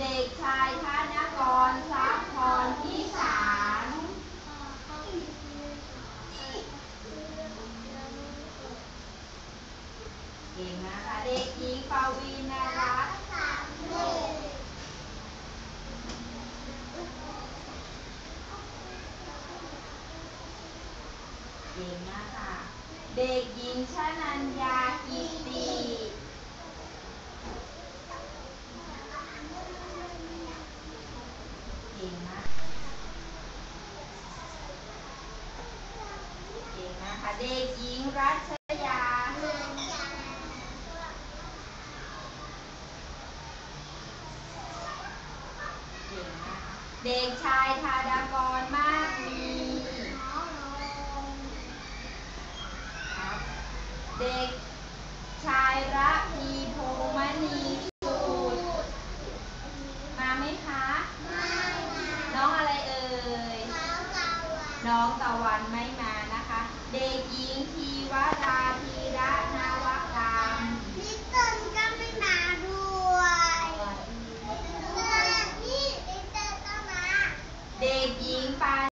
เด็กชายธนกรทรัพย์พรพิสารเก่งนะคะเด็กหญิงปวีณรัตน์เก่งนะคะเด็กหญิงชนัญญา เด็กหญิงรัชยา เด็กชายธาดากรมากมีเด็กชายระพีพงมณีสูตรมาไหมคะ น้องอะไรเอ่ย น้องตะวันไม่มา เด็กหญิงทีวราธีระนาวกรรมลิตเติ้ลก็ไม่มาด้วยลิตเติ้ลนี่ลิตเติ้ลต้องมา เด็กหญิงปา